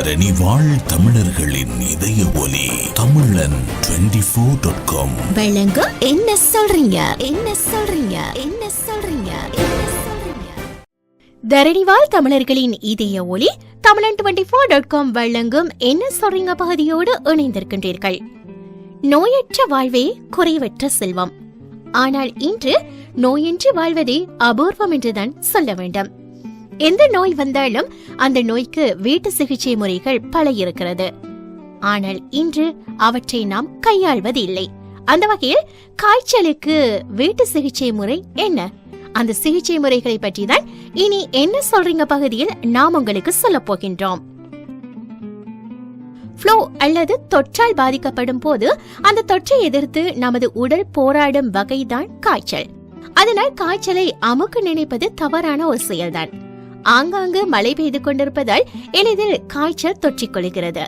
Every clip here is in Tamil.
தரணி வாழ் தமிழர்களின் இதய ஒலி தமிழன் ஃபோர் டாட் காம் என்ன சொல்றீங்க? என்ன சொல்றீங்க? என்ன சொல்றீங்க? தரணிவால் தமிழர்களின் இதய ஒளி தமிழன் டுவெண்ட்டி ஃபோர் டாட் காம் வழங்கும் என்ன சொல்றீங்க பகுதியோடு இணைந்திருக்கின்றீர்கள். நோயற்ற வாழ்வே குறைவற்ற செல்வம். ஆனால் இன்று நோயின்றி வாழ்வதே அபூர்வம் என்றுதான் சொல்ல வேண்டும். எந்த நோய் வந்தாலும் அந்த நோய்க்கு வீட்டு சிகிச்சை முறைகள் பல இருக்கிறது ஆனால் இன்று அவற்றை நாம் கையாள்வது இல்லை அந்த வகையில் காய்ச்சலுக்கு வீட்டு சிகிச்சை முறை என்ன? அந்த சிகிச்சை முறைகளை பற்றி தான் இனி என்ன சொல்றீங்க பகுதியில் நாம் உங்களுக்கு சொல்ல போகின்றோம். ஃப்ளோ அல்லது தொற்றால் பாதிக்கப்படும் போது அந்த தொற்றை எதிர்த்து நமது உடல் போராடும் வகைதான் காய்ச்சல். அதனால் காய்ச்சலை அமுக்கு நினைப்பது தவறான ஒரு செயல்தான். ஆங்காங்கு மழை பெய்து கொண்டிருப்பதால் எளிதில் காய்ச்சல் தொற்றிக் கொள்கிறது.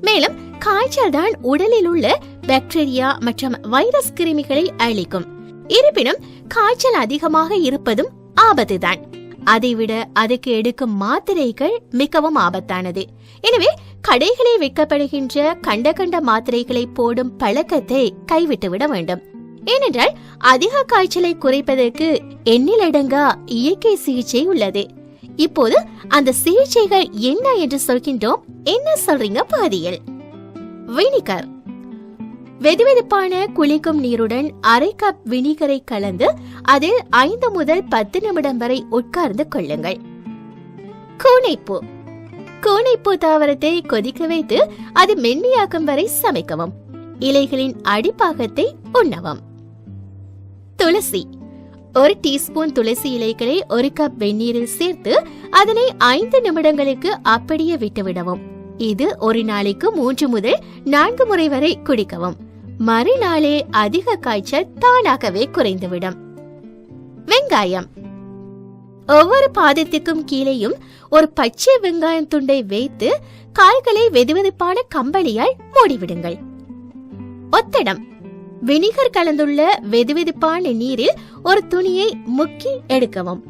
மேலும் காய்ச்சல் தான் உடலில் உள்ள பாக்டீரியா மற்றும் வைரஸ் கிருமிகளை அழிக்கும். இருப்பினும் காய்ச்சல் அதிகமாக இருப்பதும் ஆபத்துதான். அதைவிட அதுக்கு எடுக்கும் மாத்திரைகள் மிகவும் ஆபத்தானது. எனவே கடைகளில் விற்கப்படுகின்ற கண்ட கண்ட மாத்திரைகளை போடும் பழக்கத்தை கைவிட்டுவிட வேண்டும். ஏனென்றால் அதிக காய்ச்சலை குறைப்பதற்கு எண்ணிலடங்கா இயற்கை சிகிச்சை உள்ளது. இப்போது அந்த சிகிச்சைகள் என்ன என்று சொல்கின்றோம். என்ன சொல்றீங்க பாதியில்? வினிகர். வெதுவெதுப்பான குளிக்கும் நீருடன் அரை கப் வினிகரை கலந்து அதில் ஐந்து முதல் பத்து நிமிடம் வரை உட்கார்ந்து கொள்ளுங்கள். கூனைப்பூ கூனைப்பூ தாவரத்தை கொதிக்க வைத்து அது மென்மையாக்கும் வரை சமைக்கவும். இலைகளின் அடிப்பாகத்தை உண்ணவும். துளசி. ஒரு டீஸ்பூன் துளசி இலைகளை ஒரு கப் வெந்நீரில் சேர்த்து அதனை ஐந்து நிமிடங்களுக்கு அப்படியே விட்டுவிடவும் இது ஒரு நாளைக்கு மூன்று முதல் நான்கு முறை வரை குடிக்கவும். மறுநாளே அதிக காய்ச்சல் தானாகவே குறைந்துவிடும். வெங்காயம். ஒவ்வொரு பாதத்துக்கும் கீழேயும் ஒரு பச்சை வெங்காயம் துண்டை வைத்து கால்களை வெதுவெதுப்பான கம்பளியால் மூடிவிடுங்கள். ஒத்தடம். வினிகர் கலந்துள்ள வெதுவெதுப்பான நீரில் ஒரு துணியை முக்கி எடுக்கவும்.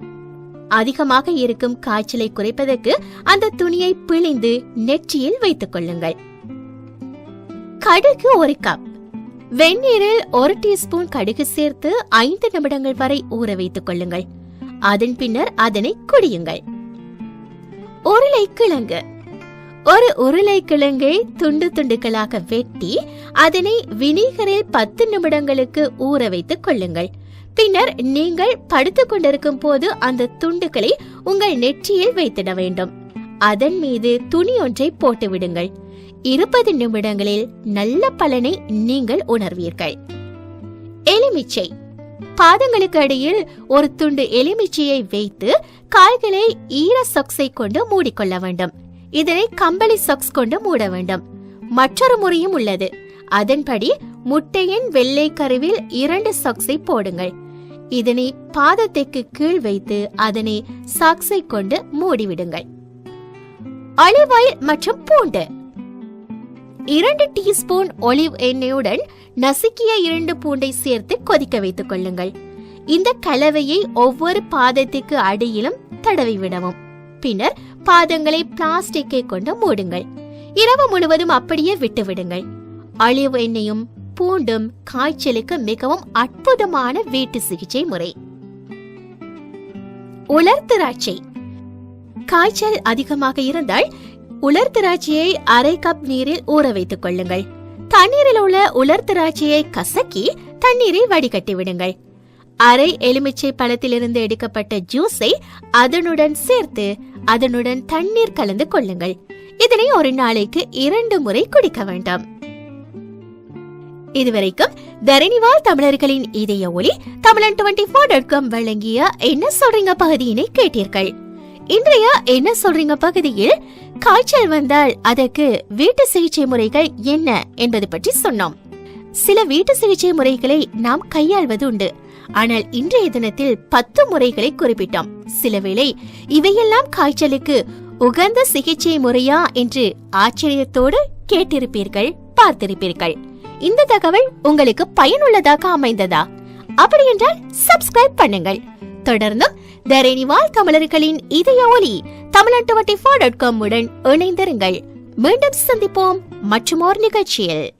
அதிகமாக இருக்கும் காய்ச்சலை குறைப்பதற்கு அந்த துணியை பிழிந்து நெற்றியில் வைத்துக் கொள்ளுங்கள். கடுகு ஒரு கப். வெந்நீரில் ஒரு டீஸ்பூன் கடுகு சேர்த்து ஐந்து நிமிடங்கள் வரை ஊற வைத்துக் கொள்ளுங்கள். அதன் பின்னர் அதனை குடியுங்கள். உருளைக்கிழங்கு. ஒரு உருளைக்கிழங்கை துண்டு துண்டுகளாக வெட்டி அதனை வினிகரில் பத்து நிமிடங்களுக்கு ஊற வைத்துக் கொள்ளுங்கள். பின்னர் நீங்கள் படுத்துக் கொண்டிருக்கும் போது அந்த துண்டுகளை உங்கள் நெற்றியில் வைத்திட வேண்டும். அதன் மீது துணி ஒன்றை போட்டு விடுங்கள். இருபது நிமிடங்களில் நல்ல பலனை நீங்கள் உணர்வீர்கள். எலுமிச்சை. பாதங்களுக்கு அடியில் ஒரு துண்டு எலுமிச்சையை வைத்து கால்களை ஈர சொக்ஸை கொண்டு மூடிக்கொள்ள வேண்டும். இதனை கம்பளி சாக்ஸ் கொண்டு மூட வேண்டும். மற்றொரு முறையும் உள்ளது. அதன்படி முட்டையின் வெள்ளை கருவில் இரண்டு சாக்ஸை போடுங்கள். இதனை பாதத்திற்கு கீழ் வைத்து அதனை சாக்ஸை கொண்டு மூடிவிடுங்கள். ஆலிவ் ஆயில் மற்றும் பூண்டு. இரண்டு டீஸ்பூன் ஒலிவ் எண்ணெயுடன் நசுக்கிய இரண்டு பூண்டை சேர்த்து கொதிக்க வைத்துக் கொள்ளுங்கள். இந்த கலவையை ஒவ்வொரு பாதத்துக்கு அடியிலும் தடவி விடவும். பின்னர் பாதங்களை பிளாஸ்டிக்கை கொண்டு மூடுங்கள். இரவு முழுவதும் அப்படியே விட்டுவிடுங்கள். அழிவு எண்ணெயும் பூண்டும் காய்ச்சலுக்கு மிகவும் அற்புதமான வீட்டு சிகிச்சை முறை. உலர் திராட்சை. காய்ச்சல் அதிகமாக இருந்தால் உலர் திராட்சையை அரை கப் நீரில் ஊற வைத்துக் கொள்ளுங்கள். தண்ணீரில் உள்ள உலர் திராட்சையை கசக்கி தண்ணீரை வடிகட்டி விடுங்கள். அரை எலுமிச்சை பழத்திலிருந்து எடுக்கப்பட்ட ஜூஸை அதனுடன் சேர்த்து அதனுடன் தண்ணீர் கலந்து கொள்ளுங்கள். இதனை ஒரு நாளைக்கு இரண்டு முறை குடிக்க வேண்டாம். இதுவரைக்கும் தரணிவால் தமிழர்களின் இதய ஒளி தமிழன் டுவெண்டி ஃபோர் டாட் காம் வழங்கிய என்ன சொல்றீங்க பகுதியினை கேட்டீர்கள். இன்றைய என்ன சொல்றீங்க பகுதியில் காய்ச்சல் வந்தால் அதற்கு வீட்டு சிகிச்சை முறைகள் என்ன என்பது பற்றி சொன்னோம். சில வீட்டு சிகிச்சை முறைகளை நாம் கையாள்வது உண்டு ஆனால் இன்றைய தினத்தில் பத்து முறைகளை குறிப்பிட்டோம். சிலவேளை இவையெல்லாம் காய்ச்சலுக்கு உகந்த சிகிச்சை முறையா என்று ஆச்சரியத்தோடு கேட்டிருப்பீர்கள் பார்த்திருப்பீர்கள். இந்த தகவல் உங்களுக்கு பயனுள்ளதாக அமைந்ததா? அப்படி என்றால் சப்ஸ்கிரைப் பண்ணுங்கள். தொடர்ந்தும் தரணிவால் தமிழர்களின் இதய ஒலி தமிழன் டுவெண்ட்டி ஃபோர் டாட் காம் உடன் இணைந்திருங்கள். மீண்டும் சந்திப்போம் மற்றும் ஒரு நிகழ்ச்சியில்.